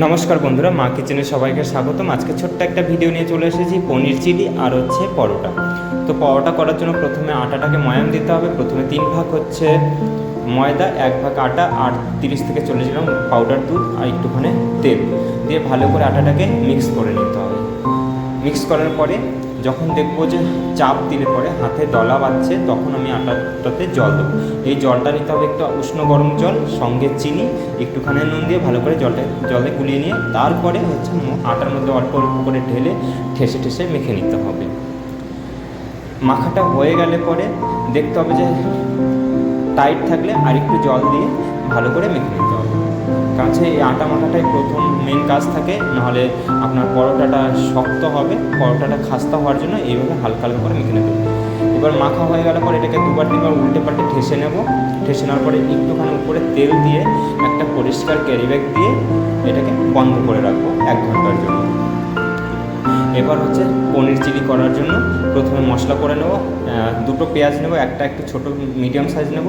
নমস্কার বন্ধুরা, মা কিচেনে সবাইকে স্বাগতম। আজকে ছোট্ট একটা ভিডিও নিয়ে চলে এসেছি, পনির চিলি আর হচ্ছে পরোটা। তো পরোটা করার জন্য প্রথমে আটাটাকে ময়াম দিতে হবে। প্রথমে তিন ভাগ হচ্ছে ময়দা, এক ভাগ আটা আর তিরিশ থেকে চল্লিশ গ্রাম পাউডার দুধ আর একটুখানি তেল। দিয়ে ভালো করে আটাটাকে মিক্স করে নিতে হবে। মিক্স করার পরে যখন দেখব যে চাপ দিলে পরে হাতে দলা বাঁধছে, তখন আমি আটাটাতে জল দেবো। এই জলটা নিতে হবে একটু উষ্ণ গরম জল, সঙ্গে চিনি, একটুখানি নুন দিয়ে ভালো করে জলটা জলে গুলিয়ে নিয়ে, তারপরে হচ্ছে আটার মধ্যে অল্প অল্প করে ঢেলে ঠেসে ঠেসে মেখে নিতে হবে। মাখাটা হয়ে গেলে পরে দেখতে হবে যে টাইট থাকলে আর একটু জল দিয়ে ভালো করে মেখে নিতে হবে। হচ্ছে এই আটা মাখাটাই প্রথম মেন কাজ থাকে, নাহলে আপনার পরোটাটা শক্ত হবে, পরোটাটা খাস্তা হওয়ার জন্য এইভাবে হালকা হালকা করে মেখে হবে এবার মাখা হয়ে গেলে পরে এটাকে দুবার তিনবার উল্টে পাল্টে ঠেসে নেব। ঠেসে নেওয়ার পরে একটুখানি উপরে তেল দিয়ে একটা পরিষ্কার ক্যারি ব্যাগ দিয়ে এটাকে বন্ধ করে রাখব এক ঘণ্টার জন্য। এবার হচ্ছে পনির চিলি করার জন্য প্রথমে মশলা করে নেব দুটো পেঁয়াজ নেব, একটা একটু ছোটো মিডিয়াম সাইজ নেব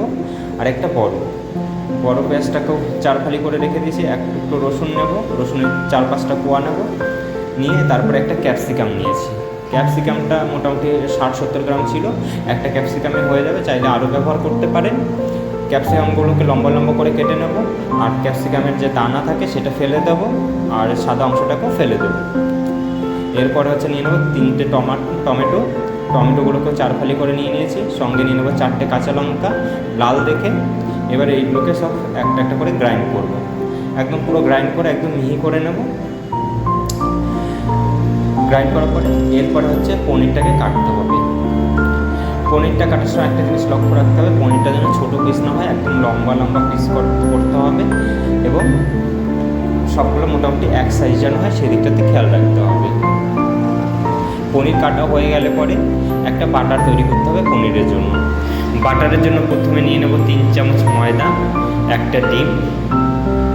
আর একটা বড়। বড় পেঁয়াজটাকেও চার ফালি করে রেখে দিয়েছি, এক একটু রসুন নেব, রসুনের চার পাঁচটা কোয়া নেব, নিয়ে তারপরে একটা ক্যাপসিকাম নিয়েছি। ক্যাপসিকামটা মোটামুটি ষাট সত্তর গ্রাম ছিল, একটা ক্যাপসিকামে হয়ে যাবে, চাইলে আরও ব্যবহার করতে পারেন। ক্যাপসিকামগুলোকে লম্বা লম্বা করে কেটে নেব, আর ক্যাপসিকামের যে দানা থাকে সেটা ফেলে দেবো, আর সাদা অংশটাকেও ফেলে দেবো। এরপরে হচ্ছে নিয়ে নেব তিনটে টমাটো টমেটো। টমেটোগুলোকে চার ফালি করে নিয়ে নিয়েছি, সঙ্গে নিয়ে নেব চারটে কাঁচা লঙ্কা, লাল দেখে। এবার এইগুলোকে সব একটা একটা করে গ্রাইন্ড করব। একদম পুরো গ্রাইন্ড করে, একদম মিহি করে নেব। গ্রাইন্ড করার পরে, এরপরে হচ্ছে পনিরটাকে কাটতে হবে। পনিরটা কাটার সময় একটা জিনিস লক্ষ্য রাখতে হবে, পনিরটা যেন ছোটো পিস না হয়, একদম লম্বা লম্বা পিস করতে হবে এবং সবগুলো মোটামুটি এক সাইজ যেন হয়, সেদিকটাতে খেয়াল রাখতে হবে। পনির কাটা হয়ে গেলে পরে একটা বাটার তৈরি করতে হবে পনিরের জন্য। বাটারের জন্য প্রথমে নিয়ে নেব তিন চামচ ময়দা, একটা ডিম।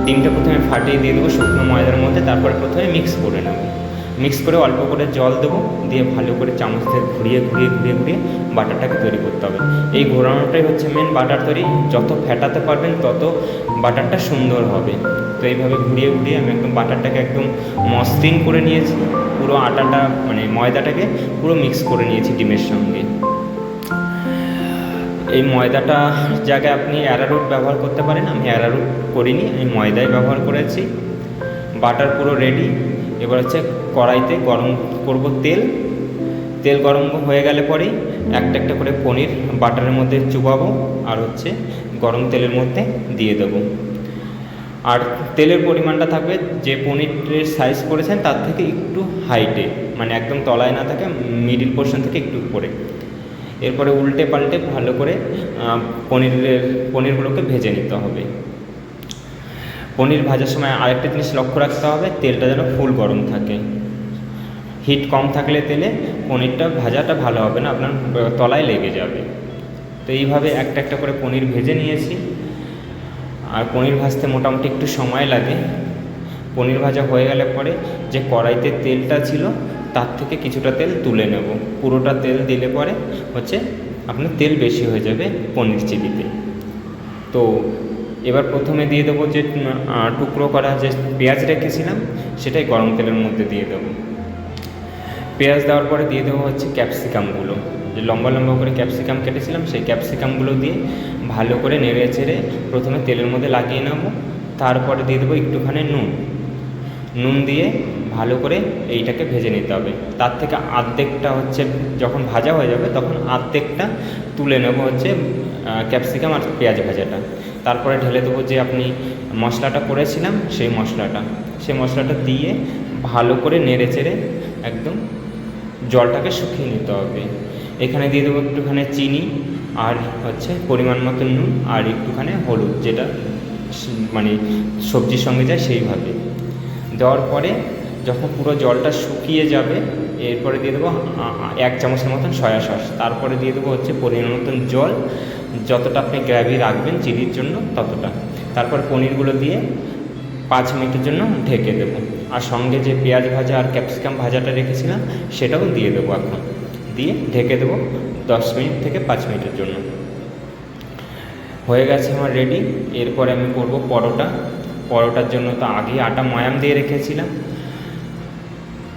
ডিমটা প্রথমে ফাটিয়ে দিয়ে দেবো শুকনো ময়দার মধ্যে, তারপরে প্রথমে মিক্স করে নেব। মিক্স করে অল্প করে জল দেবো, দিয়ে ভালো করে চামচ দিয়ে ঘুরিয়ে ঘুরিয়ে ঘুরিয়ে ঘুরিয়ে বাটারটাকে তৈরি করতে হবে। এই ঘোরানোটাই হচ্ছে মেন বাটার তৈরি। যত ফেটাতে পারবেন তত বাটারটা সুন্দর হবে। তো এইভাবে ঘুরিয়ে ঘুরিয়ে আমি একদম বাটারটাকে একদম মসৃণ করে নিয়েছি। পুরো আটাটা মানে ময়দাটাকে পুরো মিক্স করে নিয়েছি ডিমের সঙ্গে। এই ময়দাটা জায়গায় আপনি অ্যারারুট ব্যবহার করতে পারেন। আমি অ্যারারুট করিনি, আমি ময়দাই ব্যবহার করেছি। বাটার পুরো রেডি এবার হচ্ছে কড়াইতে গরম করব তেল। তেল গরম হয়ে গেলে পরেই একটা একটা করে পনির বাটারের মধ্যে চুবাবো আর হচ্ছে গরম তেলের মধ্যে দিয়ে দেবো। আর তেলের পরিমাণটা থাকবে যে পনিরের সাইজ করেছেন তার থেকে একটু হাইটে মানে একদম তলায় না থাকে মিডিল পোর্শন থেকে একটু উপরে। এরপরে উল্টে পাল্টে ভালো করে পনিরের, পনিরগুলোকে ভেজে নিতে হবে। পনির ভাজার সময় আরেকটা জিনিস লক্ষ্য রাখতে হবে, তেলটা যেন ফুল গরম থাকে। হিট কম থাকলে তেলে পনিরটা ভাজাটা ভালো হবে না, আপনার তলায় লেগে যাবে। তো এইভাবে একটা একটা করে পনির ভেজে নিয়েছি। আর পনির ভাজতে মোটামুটি একটু সময় লাগে। পনির ভাজা হয়ে গেলে পরে যে কড়াইতে তেলটা ছিল, তার থেকে কিছুটা তেল তুলে নেব। পুরোটা তেল দিলে পরে হচ্ছে আপনার তেল বেশি হয়ে যাবে পনির চিলিতে। তো এবার প্রথমে দিয়ে দেবো যে টুকরো করা যে পেঁয়াজ রেখেছিলাম, সেটাই গরম তেলের মধ্যে দিয়ে দেবো। পেঁয়াজ দেওয়ার পরে দিয়ে দেবো হচ্ছে ক্যাপসিকামগুলো। যে লম্বা লম্বা করে ক্যাপসিকাম কেটেছিলাম, সেই ক্যাপসিকামগুলো দিয়ে ভালো করে নেড়ে চেড়ে প্রথমে তেলের মধ্যে লাগিয়ে নেব। তারপরে দিয়ে দেবো একটুখানি নুন। নুন দিয়ে ভালো করে এইটাকে ভেজে নিতে হবে। তার থেকে আর্ধেকটা হচ্ছে যখন ভাজা হয়ে যাবে, তখন আর্ধেকটা তুলে নেব হচ্ছে ক্যাপসিকাম আর পেঁয়াজ ভাজাটা। তারপরে ঢেলে দেবো যে আপনি মশলাটা করেছিলাম, সেই মশলাটা। সেই মশলাটা দিয়ে ভালো করে নেড়ে চেড়ে একদম জলটাকে শুকিয়ে নিতে হবে। এখানে দিয়ে দেবো একটুখানি চিনি আর হচ্ছে পরিমাণ মতো নুন আর একটুখানি হলুদ, যেটা মানে সবজির সঙ্গে যায় সেইভাবে। দেওয়ার পরে যখন পুরো জলটা শুকিয়ে যাবে, এরপরে দিয়ে দেবো এক চামচের মতন সয়া সস। তারপরে দিয়ে দেবো হচ্ছে পরিমাণ মতন জল। যতটা আপনি গ্রেভি রাখবেন চিলির জন্য ততটা। তারপর পনিরগুলো দিয়ে পাঁচ মিনিটের জন্য ঢেকে দেবো। আর সঙ্গে যে পেঁয়াজ ভাজা আর ক্যাপসিকাম ভাজাটা রেখেছিলাম, সেটাও দিয়ে দেবো এখন। দিয়ে ঢেকে দেবো দশ মিনিট থেকে পাঁচ মিনিটের জন্য। হয়ে গেছে আমার রেডি এরপরে আমি করব পরোটা। পরোটার জন্য তো আগেই আটা ময়াম দিয়ে রেখেছিলাম।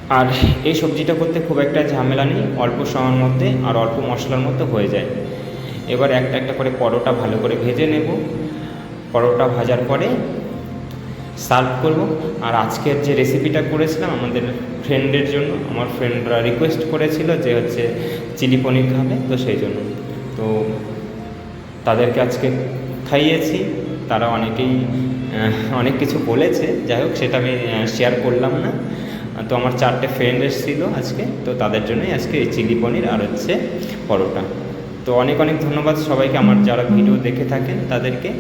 আর এই সবজিটা করতে খুব একটা ঝামেলা নেই, অল্প সময়ের মধ্যে আর অল্প মশলার মধ্যে হয়ে যায়। এবার একটা একটা করে পরোটা ভালো করে ভেজে নেব। পরোটা ভাজার পরে সার্ভ করব। আর আজকের যে রেসিপিটা করেছিলাম আমাদের ফ্রেন্ডের জন্য, আমার ফ্রেন্ডরা রিকোয়েস্ট করেছিল যে হচ্ছে চিলি পনির খাবে, তো সেই জন্য। তো তাদেরকে আজকে খাইয়েছি, তারা অনেকেই অনেক কিছু বলেছে, যাই হোক সেটা আমি শেয়ার করলাম না। তো আমার চারটে ফ্রেন্ড এসেছিল আজকে, তো তাদের জন্যই আজকে এই চিলি পনির আর হচ্ছে পরোটা। তো অনেক অনেক ধন্যবাদ সবাইকে, আমার যারা ভিডিও দেখে থাকেন তাদেরকে।